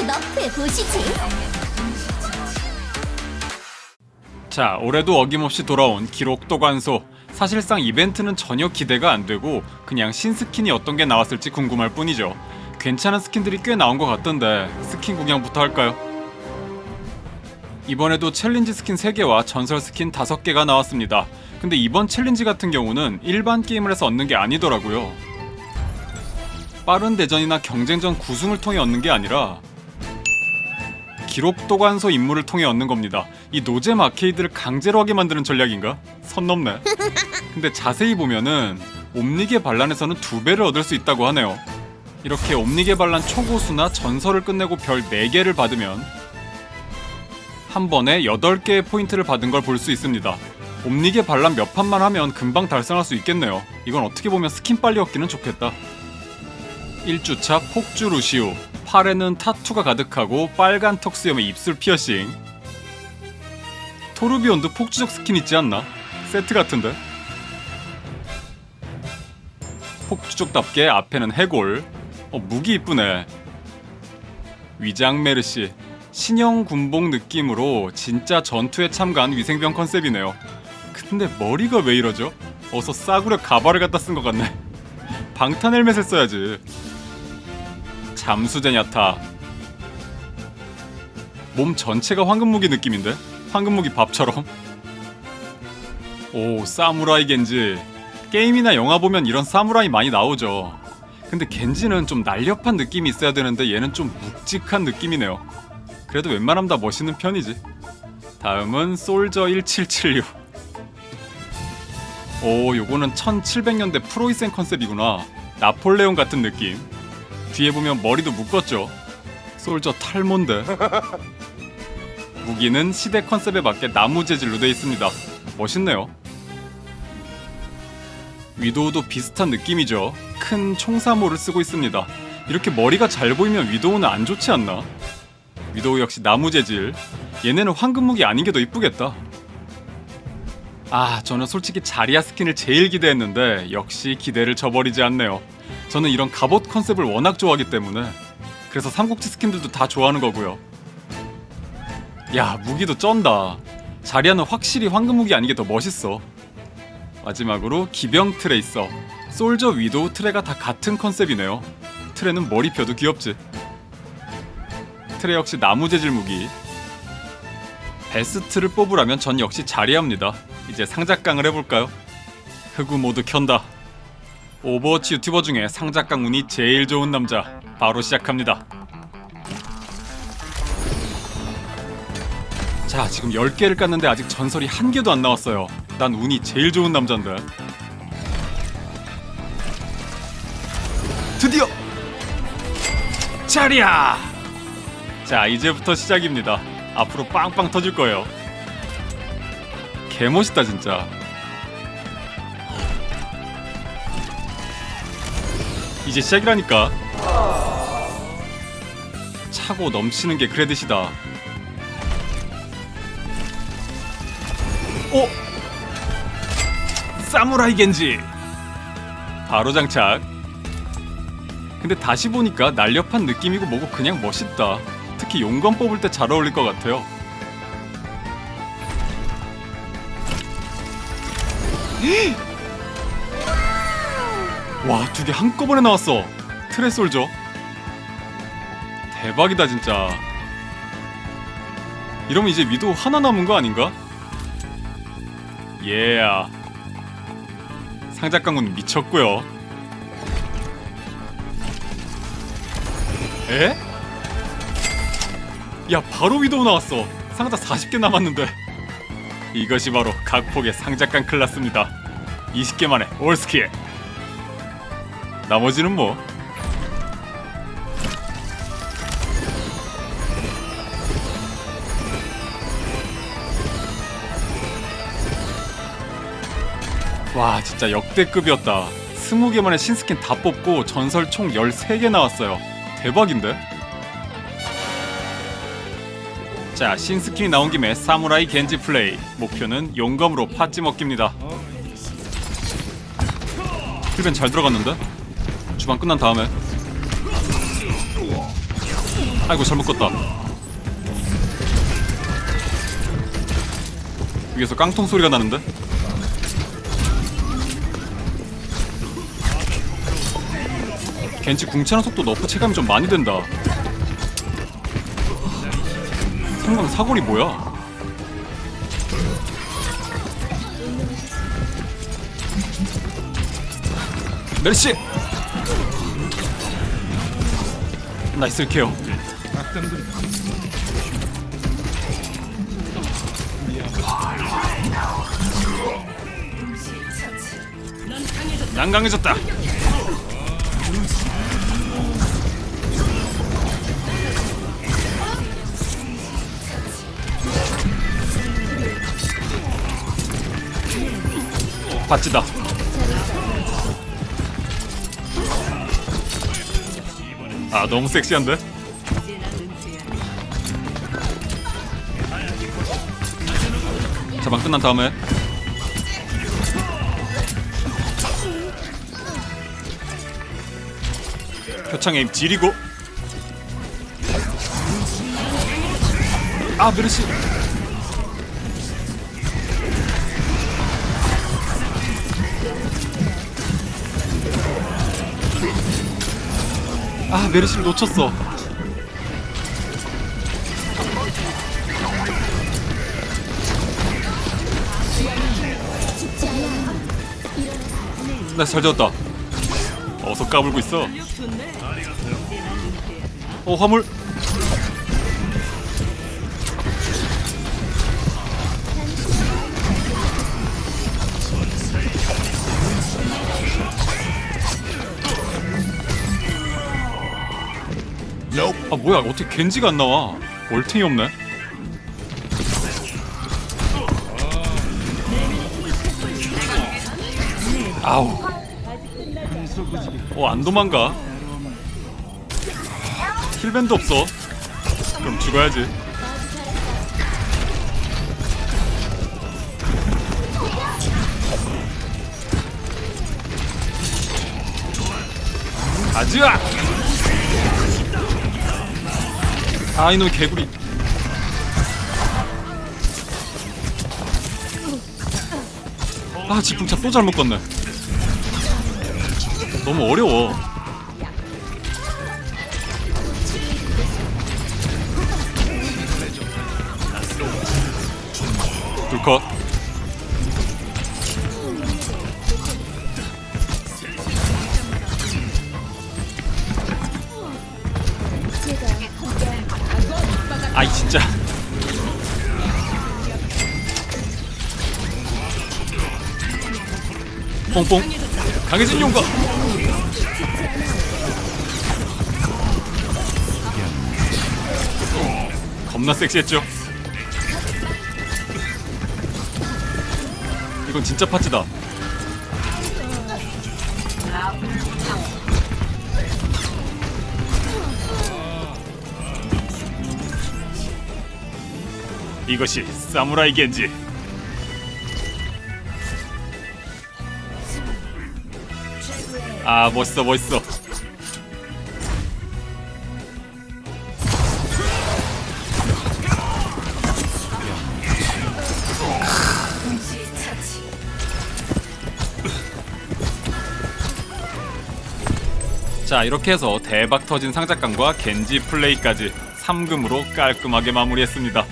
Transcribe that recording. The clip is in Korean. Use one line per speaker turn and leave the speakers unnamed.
눈앞에 보시지.
자, 올해도 어김없이 돌아온 기록 도관소. 사실상 이벤트는 전혀 기대가 안 되고 그냥 신스킨이 어떤 게 나왔을지 궁금할 뿐이죠. 괜찮은 스킨들이 꽤 나온 것 같던데 스킨 구경부터 할까요? 이번에도 챌린지 스킨 3개와 전설 스킨 5개가 나왔습니다. 근데 이번 챌린지 같은 경우는 일반 게임을 해서 얻는 게 아니더라고요. 빠른 대전이나 경쟁전 구승을 통해 얻는 게 아니라 기록 도관소 임무를 통해 얻는 겁니다. 이 노잼 아케이드를 강제로 하게 만드는 전략인가? 선 넘네. 근데 자세히 보면은 옴니게 반란에서는 두 배를 얻을 수 있다고 하네요. 이렇게 옴니게 반란 초고수나 전설을 끝내고 별 4개를 받으면 한 번에 8개의 포인트를 받은 걸 볼 수 있습니다. 옴니게 반란 몇 판만 하면 금방 달성할 수 있겠네요. 이건 어떻게 보면 스킨 빨리 얻기는 좋겠다. 1주차 폭주 루시우 팔에는 타투가 가득하고 빨간 턱수염에 입술 피어싱. 토르비온도 폭주적 스킨 있지 않나? 세트 같은데? 폭주족답게 앞에는 해골. 어 무기 이쁘네. 위장 메르시. 신형 군복 느낌으로 진짜 전투에 참가한 위생병 컨셉이네요. 근데 머리가 왜 이러죠? 어서 싸구려 가발을 갖다 쓴 것 같네. 방탄 헬멧을 써야지 잠수제냐타. 몸 전체가 황금무기 느낌인데? 황금무기 밥처럼? 오 사무라이 겐지. 게임이나 영화 보면 이런 사무라이 많이 나오죠. 근데 겐지는 좀 날렵한 느낌이 있어야 되는데 얘는 좀 묵직한 느낌이네요. 그래도 웬만하면 다 멋있는 편이지. 다음은 솔저 1776 오 요거는 1700년대 프로이센 컨셉이구나. 나폴레옹 같은 느낌 뒤에 보면 머리도 묶었죠. 솔저 탈모인데. 무기는 시대 컨셉에 맞게 나무 재질로 되어 있습니다. 멋있네요. 위도우도 비슷한 느낌이죠. 큰 총사모를 쓰고 있습니다. 이렇게 머리가 잘 보이면 위도우는 안 좋지 않나? 위도우 역시 나무 재질. 얘네는 황금 무기 아닌 게 더 이쁘겠다. 아, 저는 솔직히 자리아 스킨을 제일 기대했는데 역시 기대를 저버리지 않네요. 저는 이런 갑옷 컨셉을 워낙 좋아하기 때문에 그래서 삼국지 스킨들도 다 좋아하는 거고요. 야 무기도 쩐다. 자리아는 확실히 황금 무기 아닌 게 더 멋있어. 마지막으로 기병 트레이서, 솔저 위도우 트레가 다 같은 컨셉이네요. 트레는 머리뼈도 귀엽지. 트레 역시 나무 재질 무기. 베스트를 뽑으라면 전 역시 자리아입니다. 이제 상작강을 해볼까요? 흑우 모두 켠다. 오버워치 유튜버 중에 상작강 운이 제일 좋은 남자 바로 시작합니다. 자 지금 10개를 깠는데 아직 전설이 한 개도 안 나왔어요. 난 운이 제일 좋은 남잔데. 드디어! 자리야! 자 이제부터 시작입니다. 앞으로 빵빵 터질 거예요. 개멋있다 진짜 이제 시작이라니까. 차고 넘치는 게 크레딧이다. 오! 사무라이 겐지! 바로 장착. 근데 다시 보니까 날렵한 느낌이고 뭐고 그냥 멋있다. 특히 용건 뽑을 때 잘 어울릴 것 같아요. 와, 두 개 한꺼번에 나왔어. 트레솔저. 대박이다, 진짜. 이러면 이제 위도 하나 남은 거 아닌가? 예. Yeah. 상작강군 미쳤고요. 에? 야, 바로 위도우 나왔어. 상자 40개 남았는데. 이것이 바로 각폭의 상작강 클라스입니다. 20개 만에 올스킬. 나머지는 뭐? 와 진짜 역대급이었다. 20개만에 신스킨 다 뽑고 전설 총 13개 나왔어요. 대박인데? 자 신스킨이 나온 김에 사무라이 겐지 플레이. 목표는 용검으로 팥찌 먹기입니다. 힐벤 잘 들어갔는데? 주방 끝난 다음에 아이고 잘못 껐다 위에서 깡통 소리가 나는데? 겐지 궁차는 속도 너프 체감이 좀 많이 된다 상관 사거리 뭐야? 메르시! 나이스 케어. 난 강해졌다. 바치다 아 너무 섹시한데? 자방 끝난 다음에. 표창에 입 지리고. 아 메르시 아 메르시를 놓쳤어. 나잘 되었다. 어서 까불고 있어. 어 화물 아 뭐야 어떻게 겐지가 안 나와? 월탱이 없네. 아우. 어안 도망가. 힐밴드 없어. 그럼 죽어야지. 아즈아 아 이놈 개구리. 아 지풍차 또 잘못 껐네. 너무 어려워. 둘컷 아이 진짜. 뽕뽕. 강해진 용과. 겁나 섹시했죠? 이건 진짜 파츠다 이것이 사무라이 겐지. 아 멋있어 멋있어. 자 이렇게 해서 대박 터진 상작감과 겐지 플레이까지 3금으로 깔끔하게 마무리했습니다